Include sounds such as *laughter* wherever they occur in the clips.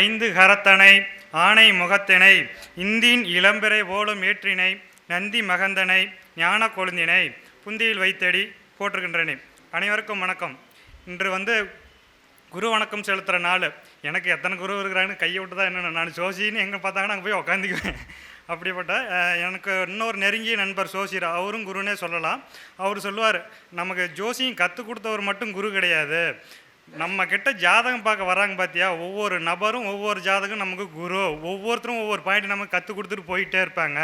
ஐந்து கரத்தனை ஆனை முகத்தினை இந்தின் இளம்பிறை போலும் ஏற்றினை நந்தி மகந்தனை ஞான கொழுந்தினை புந்தியில் வைத்தடி போட்டிருக்கின்றனே அனைவருக்கும் வணக்கம். இன்று வந்து குரு வணக்கம் செலுத்துகிற நாள். எனக்கு எத்தனை குரு இருக்கிறாங்கன்னு கையை விட்டு தான் என்ன நான் சோசின்னு எங்கே பார்த்தாங்கன்னா அங்கே போய் உக்காந்துக்குவேன். அப்படிப்பட்ட எனக்கு இன்னொரு நெருங்கிய நண்பர் சோசியர் அவரும் குருனே சொல்லலாம். அவர் சொல்லுவார் நமக்கு ஜோசியும் கற்றுக் கொடுத்தவர் மட்டும் குரு கிடையாது. நம்ம கிட்ட ஜாதகம் பார்க்க வராங்க பார்த்தியா ஒவ்வொரு நபரும் ஒவ்வொரு ஜாதகம் நமக்கு குரு. ஒவ்வொருத்தரும் ஒவ்வொரு பாயிண்ட் நமக்கு கற்றுக் கொடுத்துட்டு போயிட்டே இருப்பாங்க.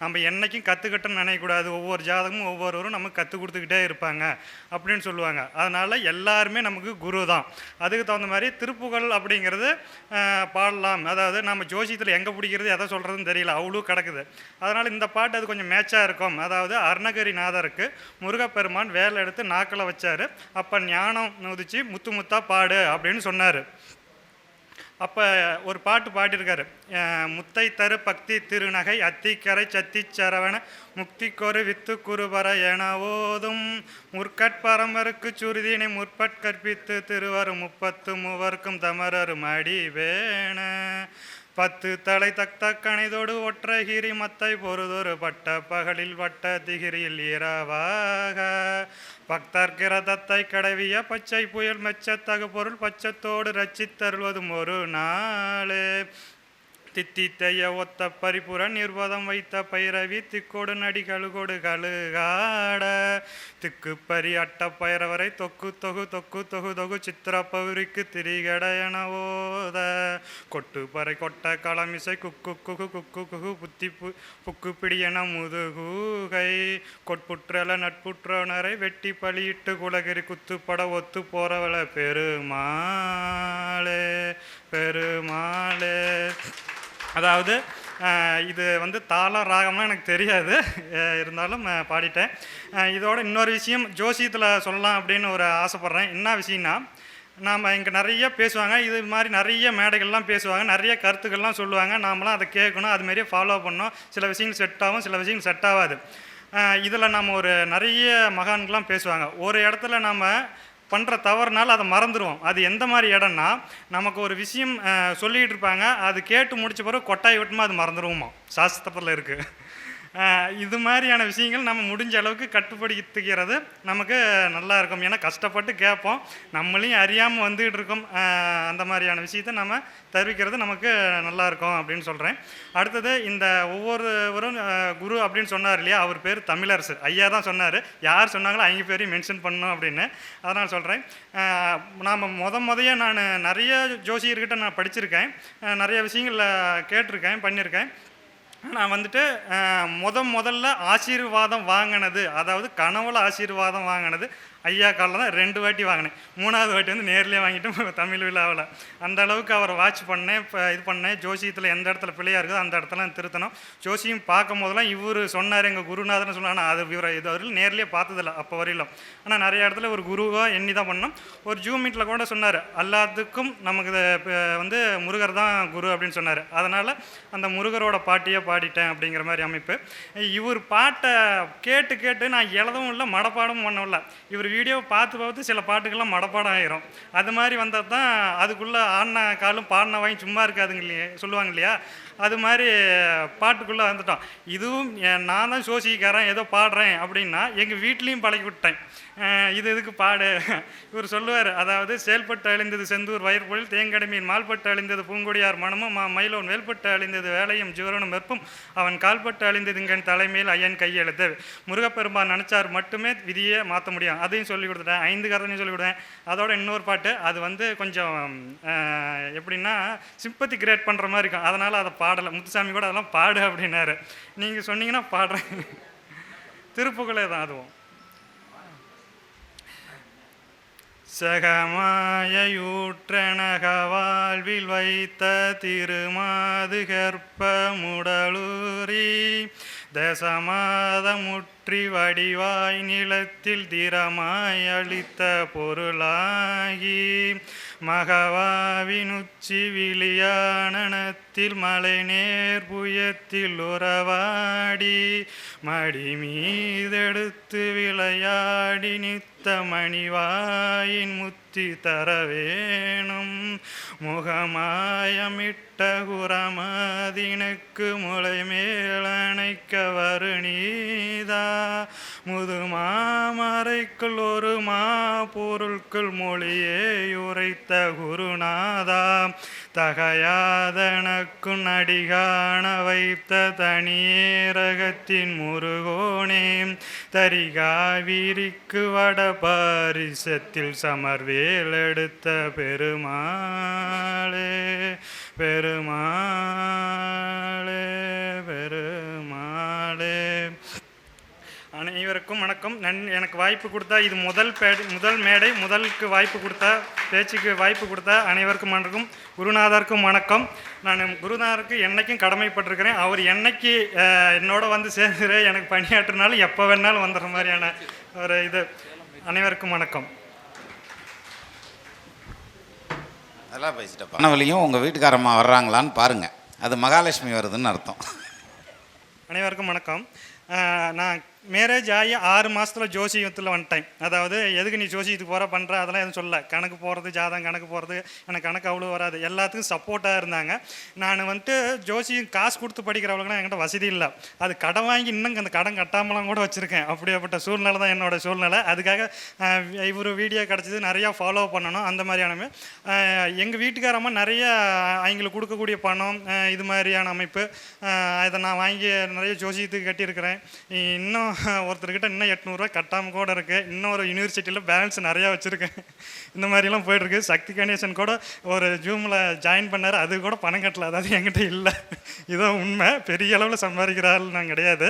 நம்ம என்னைக்கும் கற்றுக்கிட்டோன்னு நினைக்கக்கூடாது. ஒவ்வொரு ஜாதகமும் ஒவ்வொருவரும் நமக்கு கற்றுக் கொடுத்துக்கிட்டே இருப்பாங்க அப்படின்னு சொல்லுவாங்க. அதனால் எல்லாருமே நமக்கு குரு தான். அதுக்கு தகுந்த மாதிரி திருப்புகழ் அப்படிங்கிறது பாடலாம். அதாவது நம்ம ஜோசியத்தில் எங்கே பிடிக்கிறது எதை சொல்கிறதுன்னு தெரியல. அவ்வளோ கிடக்குது. அதனால் இந்த பாட்டு அது கொஞ்சம் மேட்சாக இருக்கும். அதாவது அருணகிரிநாதருக்கு முருகப்பெருமான் வேலை எடுத்து நாக்கில் வச்சார். அப்போ ஞானம் உதிச்சு முத்து பாடு அப்படின்னு சொன்னார். அப்போ ஒரு பாட்டு பாடியிருக்காரு. முத்தை தரு பக்தி திருநகை அத்திக்கரை சத்தி சரவண முக்தி கொரு வித்து குருபர என ஓதும். முற்கட்பரம்பருக்கு சுருதினை முற்பட் கற்பித்து திருவரும் முப்பத்து மூவர்க்கும் தமரரும் அடி வேண. பத்து தலை தக்த கணிதோடு ஒற்றைகிரி மத்தை பொறுதொரு பட்ட பகலில் வட்ட திகிரியில் இரவாக பக்தர்கிரதத்தை கடவிய பச்சை புயல் மெச்சத்தகு பொருள் பச்சத்தோடு ரச்சித்தருள்வதும் ஒரு நாளே. தித்தித்தைய ஒத்த பரிபுர நிர்வாதம் வைத்த பைரவி திக்கோடு நடி கழுகோடு. கழுகாட திக்கு பரி அட்ட பைரவரை தொக்கு தொகு தொக்கு தொகு தொகு சித்திர பௌரிக்கு திரிகட என ஓத. கொட்டு பறை கொட்ட களமிசை குக்கு குகு குக்கு குகு புத்தி பு புக்கு பிடி என முதுகூகை. கொட்புற்றல நட்புற்றனரை வெட்டி பலியிட்டு குலகிரி குத்துப்பட ஒத்து போறவள பெருமாளே பெருமாள். அதாவது இது வந்து தாளம் ராகம்லாம் எனக்கு தெரியாது. இருந்தாலும் பாடிட்டேன். இதோட இன்னொரு விஷயம் ஜோசியத்தில் சொல்லலாம் அப்படின்னு ஒரு ஆசைப்பட்றேன். என்ன விஷயம்னா நாம் இங்கே நிறைய பேசுவாங்க. இது மாதிரி நிறைய மேடைகள்லாம் பேசுவாங்க. நிறைய கருத்துக்கள்லாம் சொல்லுவாங்க. நாமலாம் அதை கேட்கணும். அது மாதிரியே ஃபாலோ பண்ணணும். சில விஷயங்கள் செட் ஆகும் சில விஷயங்கள் செட் ஆகாது. இதில் நம்ம ஒரு நிறைய மகான்கள்லாம் பேசுவாங்க. ஒரு இடத்துல நம்ம பண்ணுற தவறுனால அதை மறந்துடுவோம். அது எந்த மாதிரி இடம்னா நமக்கு ஒரு விஷயம் சொல்லிகிட்டு இருப்பாங்க அது கேட்டு முடிச்ச பிறகு கொட்டாய் விட்டுமா அது மறந்துடுவோமா சாஸ்திரத்தில் இருக்குது இது மாதிரியான விஷயங்கள் நம்ம முடிஞ்ச அளவுக்கு கட்டுப்படுத்திக்கிறது நமக்கு நல்லா இருக்கும். ஏன்னா கஷ்டப்பட்டு கேட்போம். நம்மளையும் அறியாமல் வந்துகிட்டு இருக்கோம். அந்த மாதிரியான விஷயத்த நம்ம தெரிவிக்கிறது நமக்கு நல்லா இருக்கும் அப்படின்னு சொல்கிறேன் அடுத்தது இந்த ஒவ்வொருவரும் குரு அப்படின்னு சொன்னார் இல்லையா? அவர் பேர் தமிழரசு. ஐயா தான் சொன்னார். யார் சொன்னாங்களோ அவங்க பேரையும் மென்ஷன் பண்ணணும் அப்படின்னு. அதனால் சொல்கிறேன் நாம் முத முதைய நான் நிறைய ஜோசியர்கிட்ட நான் படிச்சிருக்கேன். நிறைய விஷயங்களில் கேட்டிருக்கேன் பண்ணியிருக்கேன் நான் வந்துட்டு முத முதல்ல ஆசீர்வாதம் வாங்கினது அதாவது கனவுல ஆசீர்வாதம் வாங்கினது ஐயா காலில் தான் ரெண்டு வாட்டி வாங்கினேன். மூணாவது வாட்டி வந்து நேர்லேயே வாங்கிட்டு *laughs* தமிழ் விழாவில் அந்த அளவுக்கு அவரை வாட்ச் பண்ணேன் இப்போ இது பண்ணேன். ஜோசியத்தில் எந்த இடத்துல பிள்ளையாக இருக்குதோ அந்த இடத்துல திருத்தணும். ஜோசியும் பார்க்கும் போதெல்லாம் இவர் சொன்னார் எங்கள் குருநாதர்னு சொன்னாங்க ஆனால் அது இவரை இது வரையிலும் நேர்லேயே பார்த்ததில்ல அப்போ வரையிலும். ஆனால் நிறைய இடத்துல ஒரு குருவாக எண்ணி தான் பண்ணோம். ஒரு ஜூம் மீட்டில் கூட சொன்னார் எல்லாத்துக்கும் நமக்கு வந்து முருகர் தான் குரு அப்படின்னு சொன்னார். அதனால் அந்த முருகரோட பாட்டியே பாடிட்டேன் அப்படிங்கிற மாதிரி அமைப்பு. இவர் பாட்டை கேட்டு கேட்டு நான் எழுதவும் இல்லை மடப்பாடமும் பண்ணவும் இல்லை. இவர் வீடியோ பார்த்து பார்த்து சில பாட்டுக்கெல்லாம் மடப்பாடம் ஆயிரும் அது மாதிரி வந்தால் தான் அதுக்குள்ளே ஆடின காலும் பாடின வாங்கி சும்மா இருக்காதுங்க இல்லையே சொல்லுவாங்க இல்லையா? அது மாதிரி பாட்டுக்குள்ளே வந்துட்டோம். இதுவும் என் நான் தான் சோசிக்காரன் ஏதோ பாடுறேன் அப்படின்னா எங்கள் வீட்லேயும் பழகி விட்டேன் இது இதுக்கு பாடு? இவர் சொல்லுவார் அதாவது செயல்பட்டு அழிந்தது செந்தூர் வயற்பொழில் தேங்கடை மால்பட்டு அழிந்தது பூங்கொடியார் மனமும் மா மயிலோன் வேல்பட்டு அழிந்தது வேலையும் ஜீவரனும் வெப்பும் அவன் கால்பட்டு அழிந்தது இங்கன் தலைமையில் ஐயன் கையெழுத்து. முருகப்பெருமான் நினச்சார் மட்டுமே விதியை மாற்ற முடியும். அதையும் சொல்லி கொடுத்துட்டேன் ஐந்து கரணையும் சொல்லி கொடுத்தேன். அதோட இன்னொரு பாட்டு அது வந்து கொஞ்சம் எப்படின்னா சிம்பத்தி கிரியேட் பண்ணுற மாதிரி இருக்கும். அதனால் அதை பாடலை. முத்துசாமி கூட அதெல்லாம் பாடு அப்படின்னாரு. நீங்கள் சொன்னீங்கன்னா பாடுறேன். திருப்புகளே தான் அதுவும். சகமாயூற்றனக வாழ்வில் வைத்த திருமாது கற்ப முடலூரி தசமாதமுற்றி வடிவாய் நிலத்தில் திறமாய் அளித்த பொருளாகி மகவாவினுச்சி உச்சி மலை நேர் புயத்தில் உறவாடி மடி மீதெடுத்து விளையாடி நித்த மணிவாயின் முத்தி தரவேணும். முகமாயமிட்ட குரமதினுக்கு முளை மேலணைக்க வருணீதா முதுமாமறைக்குள் ஒரு மா பொருட்கள் மொழியே உரைத்த குருநாதா. தகையாதனக்கு நடிகாண வைத்த தனியேரகத்தின் முருகோனே. தரிகாவிரிக்கு வட பாரிசத்தில் சமர்வேல் எடுத்த பெருமாளே பெருமாளே பெரு அனைவருக்கும் வணக்கம். நன் எனக்கு வாய்ப்பு கொடுத்தா இது முதல் பேடை முதல் மேடை முதலுக்கு வாய்ப்பு கொடுத்தா பேச்சுக்கு வாய்ப்பு கொடுத்தா அனைவருக்கும் வணக்கம் குருநாதருக்கும் வணக்கம். நான் குருநாதருக்கு என்னைக்கும் கடமைப்பட்டிருக்கிறேன். அவர் என்னைக்கு என்னோட வந்து சேர்ந்துரு எனக்கு பணியாற்றினாலும் எப்போ வேணாலும் வந்துடுற மாதிரியான ஒரு இது. அனைவருக்கும் வணக்கம். அதெல்லாம் பேசிட்டப்பா. கனவுலையும் உங்கள் வீட்டுக்காரம்மா வர்றாங்களான்னு பாருங்கள் அது மகாலட்சுமி வருதுன்னு அர்த்தம். அனைவருக்கும் வணக்கம். நான் மேரேஜ் ஆகி ஆறு மாதத்தில் ஜோசியத்தில் வந்துட்டேன். அதாவது எதுக்கு நீ ஜோசியத்துக்கு போகிற பண்ணுற அதெல்லாம் எதுவும் சொல்ல கணக்கு போகிறது ஜாதகம் கணக்கு போகிறது எனக்கு கணக்கு அவ்வளோ வராது. எல்லாத்துக்கும் சப்போர்ட்டாக இருந்தாங்க. நான் வந்துட்டு ஜோசியம் காசு கொடுத்து படிக்கிறவங்களுக்குலாம் என்கிட்ட வசதி இல்லை. அது கடன் வாங்கி இன்னும் அந்த கடன் கட்டாமலாம் கூட வச்சுருக்கேன். அப்படியாப்பட்ட சூழ்நிலை தான் என்னோட சூழ்நிலை. அதுக்காக இவர் வீடியோ கிடச்சிது நிறையா ஃபாலோ பண்ணணும். அந்த மாதிரியான எங்கள் வீட்டுக்காரம்மா நிறைய அவங்களுக்கு கொடுக்கக்கூடிய பணம் இது மாதிரியான அமைப்பு. இதை நான் வாங்கி நிறைய ஜோசியத்துக்கு கட்டியிருக்கிறேன். இன்னும் *laughs* ஒருத்தர்கிட்ட இன்னும் எட்நூறுரூவா கட்டாமல் கூட இருக்குது இன்னொரு யூனிவர்சிட்டியில் பேலன்ஸ் நிறையா வச்சுருக்கேன். *laughs* இந்த மாதிரிலாம் போயிட்டுருக்கு. சக்தி கணேசன் கூட ஒரு ஜூமில் ஜாயின் பண்ணார். அது கூட பணம் கட்டல. அதாவது என்கிட்ட இல்லை. *laughs* இதான் உண்மை. பெரிய அளவில் சம்பாதிக்கிற ஆள் நான் கிடையாது.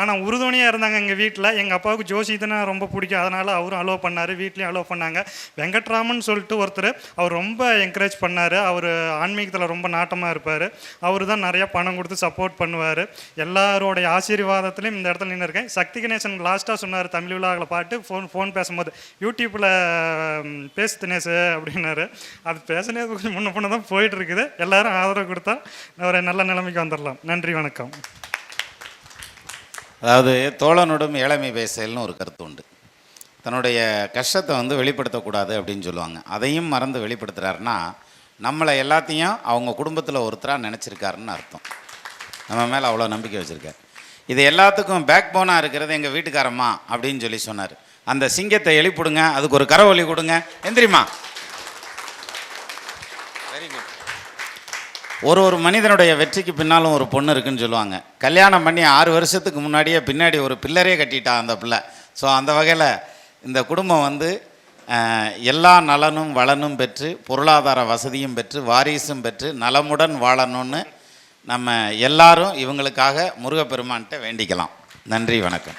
ஆனால் உறுதுணையாக இருந்தாங்க எங்கள் வீட்டில் எங்கள் அப்பாவுக்கு ஜோசிதனா ரொம்ப பிடிக்கும். அதனால் அவரும் அலோவ் பண்ணார். வீட்லேயும் அலோவ் பண்ணாங்க. வெங்கட்ராமன் சொல்லிட்டு ஒருத்தர் அவர் ரொம்ப என்கரேஜ் பண்ணார். அவர் ஆன்மீகத்தில் ரொம்ப நாட்டமாக இருப்பார். அவர் தான் நிறையா பணம் கொடுத்து சப்போர்ட் பண்ணுவார். எல்லாரோடைய ஆசீர்வாதத்துலையும் இந்த இடத்துல நின்று இருக்கேன். சக்தி கணேசன் லாஸ்ட்டாக சொன்னார் தமிழ் விழாவில் பாட்டு ஃபோன் ஃபோன் பேசும்போது. யூடியூப்பில் பேசு தினேஷ் அப்படின்னாரு. அது பேசினது கொஞ்சம் முன்ன பொண்ணு தான் போயிட்டு இருக்குது எல்லாரும் ஆதரவு கொடுத்தா ஒரு நல்ல நிலைமைக்கு வந்துடலாம். நன்றி வணக்கம். அதாவது தோழனுடும் இளமை பேசல்னு ஒரு கருத்து உண்டு. தன்னுடைய கஷ்டத்தை வந்து வெளிப்படுத்தக்கூடாது அப்படின்னு சொல்லுவாங்க. அதையும் மறந்து வெளிப்படுத்துகிறாருன்னா நம்மளை எல்லாத்தையும் அவங்க குடும்பத்தில் ஒருத்தராக நினச்சிருக்காருன்னு அர்த்தம். நம்ம மேலே அவ்வளோ நம்பிக்கை வச்சுருக்காரு. இது எல்லாத்துக்கும் பேக் போனாக இருக்கிறது எங்கள் வீட்டுக்காரம்மா அப்படின்னு சொல்லி சொன்னார். அந்த சிங்கத்தை எழுப்பிடுங்க அதுக்கு ஒரு கரவொலி கொடுங்க. எந்திரிமா வெரி குட் ஒரு ஒரு மனிதனுடைய வெற்றிக்கு பின்னாலும் ஒரு பொண்ணு இருக்குன்னு சொல்லுவாங்க. கல்யாணம் பண்ணி ஆறு வருஷத்துக்கு முன்னாடியே பின்னாடி ஒரு பிள்ளரே கட்டிட்டா அந்த பிள்ளை. ஸோ அந்த வகையில் இந்த குடும்பம் வந்து எல்லா நலனும் வளனும் பெற்று பொருளாதார வசதியும் பெற்று வாரிசும் பெற்று நலமுடன் வாழணும்னு நம்ம எல்லாரும் இவங்களுக்காக முருகப்பெருமான்கிட்ட வேண்டிக்கலாம். நன்றி வணக்கம்.